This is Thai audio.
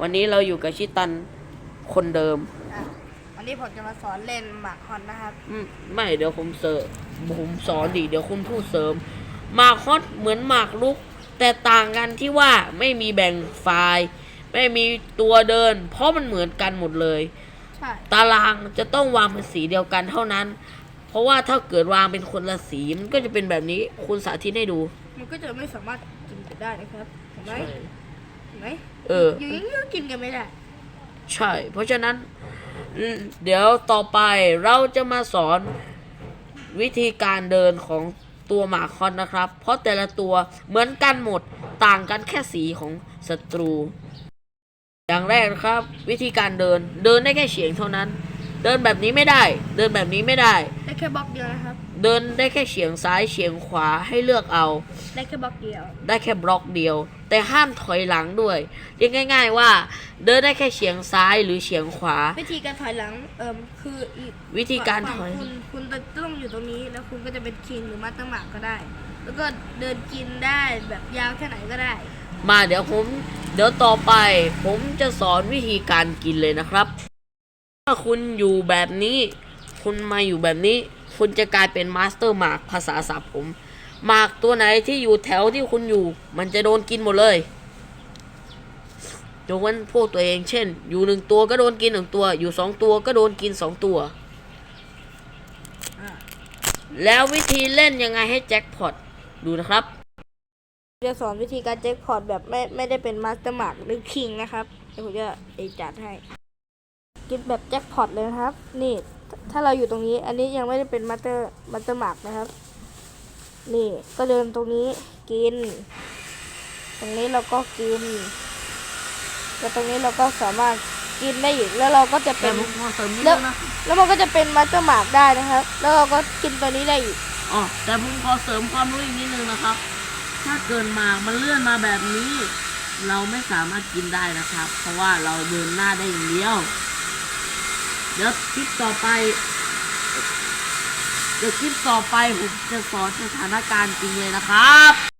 วันนี้เราอยู่กับชิตันคนเดิม อะวันนี้ผมจะมาสอนเล่นหมากฮอนนะครับ อืมไม่เดี๋ยวผมเสริมผมสอนดิเดี๋ยวคุณพูดเสริมหมากฮอตเหมือนหมากลุก แต่ต่างกันที่ว่าไม่มีแบ่งไฟล์ไม่มีตัวเดิน เพราะมันเหมือนกันหมดเลย ใช่ ตารางจะต้องวางเป็นสีเดียวกันเท่านั้น เพราะว่าถ้าเกิดวางเป็นคนละสีมันก็จะเป็นแบบนี้ คุณสาธิตให้ดู มันก็จะไม่สามารถกินกันได้นะครับเห็นไหมเห็น ไหมเออ อยู่อย่างนี้ก็กินกันไม่ได้ ใช่ เพราะฉะนั้นอืมเดี๋ยวต่อไปเราจะมาสอนวิธีการเดินของตัวหมาคอนนะครับ เพราะแต่ละตัวเหมือนกันหมดต่างกันแค่สีของศัตรู อย่างแรกนะครับ วิธีการเดินเดินได้แค่เฉียงเท่านั้น เดินแบบนี้ไม่ได้ เดินแบบนี้ไม่ได้ได้แค่บล็อกเดียวนะครับ เดินได้แค่เฉียงซ้ายเฉียงขวาให้เลือกเอา ได้แค่บล็อกเดียว ได้แค่บล็อกเดียว แต่ห้ามถอยหลังด้วยเรียกง่าย ๆ ว่า เดินได้แค่เฉียงซ้ายหรือเฉียงขวา วิธีการถอยหลังเอ่มคืออีกวิธีการถอย ฝั่งคุณคุณจะต้องอยู่ตรงนี้แล้วคุณก็จะเป็นคิงหรือมัตเตอร์หมากก็ได้ แล้วก็เดินกินได้แบบยาวแค่ไหนก็ได้ มาเดี๋ยวผม เดี๋ยวต่อไป ผมจะสอนวิธีการกินเลยนะครับ ถ้าคุณอยู่แบบนี้ คุณมาอยู่แบบนี้ คุณจะกลายเป็นมาสเตอร์หมากภาษาศัพท์ผมหมากตัวไหนที่อยู่แถวที่คุณอยู่ มันจะโดนกินหมดเลยยกเว้นพวกตัวเอง เช่น อยู่หนึ่งตัวก็โดนกินหนึ่งตัว อยู่สองตัวก็โดนกินสองตัว แล้ววิธีเล่นยังไงให้แจ็คพอตดูนะครับ จะสอนวิธีการแจ็คพอตแบบไม่ไม่ได้เป็นมาสเตอร์หมากหรือคิงนะครับเดี๋ยวผมจะจัดให้ กินแบบแจ็คพอตเลยครับ นี่ ถ้าเราอยู่ตรงนี้ อันนี้ยังไม่ได้เป็นมาสเตอร์มาสเตอร์หมากนะครับ นี่ก็เดินตรงนี้กิน ตรงนี้เราก็กินแล้วตรงนี้เราก็สามารถกินได้อีกแล้วเราก็จะแต่เป็นผมขอเสริมนิดแล้นึวงนะแล้วมันก็จะเป็นมาสเตอร์หมากได้นะครับ แล้วเราก็กินตัวนี้ได้อีกอ๋อแต่ผมขอเสริมความรู้อีกนิดนึงนะครับ ถ้าเกินหมากมันเลื่อนมาแบบนี้ เราไม่สามารถกินได้นะครับ เพราะว่าเราเดินหน้าได้อย่างเดียว เดี๋ยวคลิปต่อไปเดี๋ยวคลิปต่อไปผมจะสอนสถานการณ์จริงเลยนะครับ